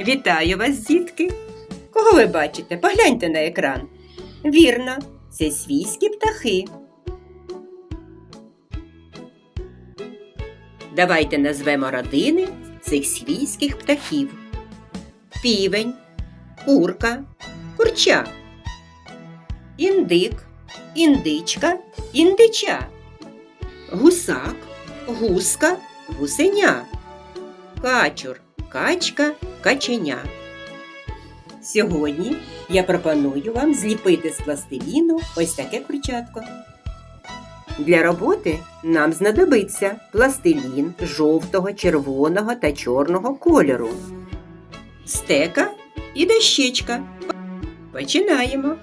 Вітаю вас, дітки! Кого ви бачите? Погляньте на екран. Вірно, це свійські птахи. Давайте назвемо родини цих свійських птахів: півень, курка, курча, індик, індичка, індича, гусак, гуска, гусеня, качур, качка, каченя. Сьогодні я пропоную вам зліпити з пластиліну ось таке курчатко. Для роботи нам знадобиться пластилін жовтого, червоного та чорного кольору, стека і дощечка. Починаємо.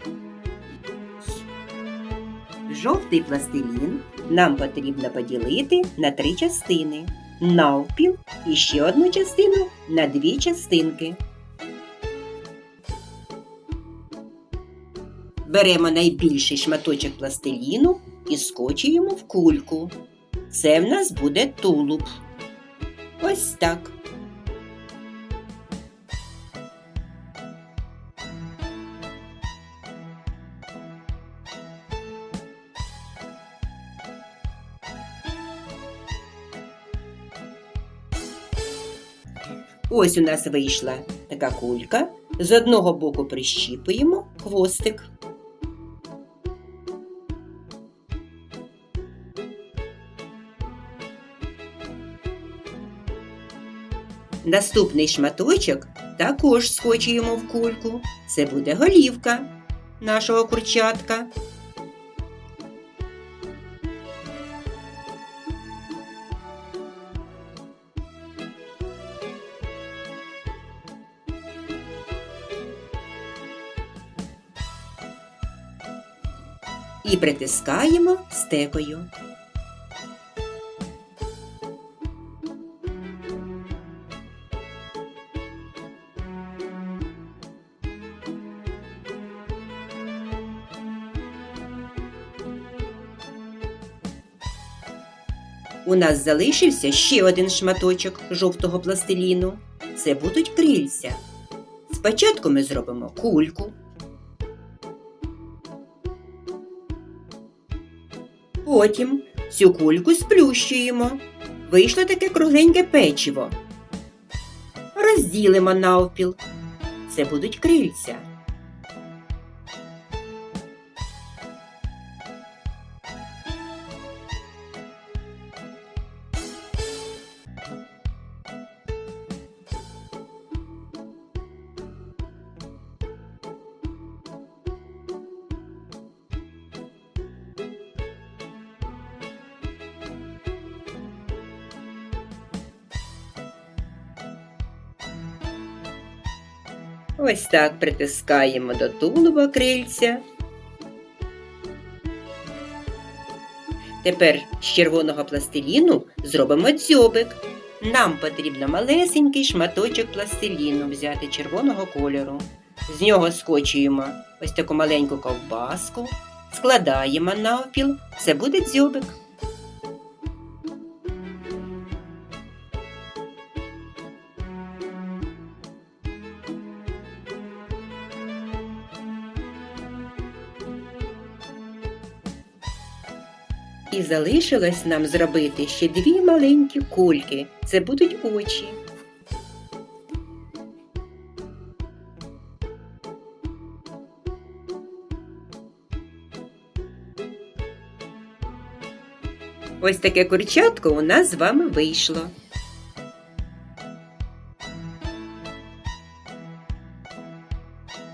Жовтий пластилін нам потрібно поділити на три частини. Навпіл і ще одну частину на дві частинки. Беремо найбільший шматочок пластиліну і скочуємо в кульку. Це в нас буде тулуб. Ось так. Ось у нас вийшла така кулька. З одного боку прищіпуємо хвостик. Наступний шматочок також скочуємо в кульку. Це буде голівка нашого курчатка. І притискаємо стекою. У нас залишився ще один шматочок жовтого пластиліну. Це будуть крильця. Спочатку ми зробимо кульку. Потім цю кульку сплющуємо. Вийшло таке кругленьке печиво. Розділимо навпіл. Це будуть крильця. Ось так притискаємо до тулуба крильця. Тепер з червоного пластиліну зробимо дзьобик. Нам потрібно малесенький шматочок пластиліну взяти червоного кольору. З нього скочуємо ось таку маленьку ковбаску, складаємо навпіл, це буде дзьобик. І залишилось нам зробити ще дві маленькі кульки. Це будуть очі. Ось таке курчатко у нас з вами вийшло.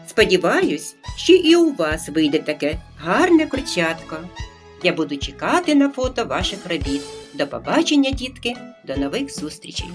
Сподіваюсь, що і у вас вийде таке гарне курчатко. Я буду чекати на фото ваших робіт. До побачення, дітки, до нових зустрічей!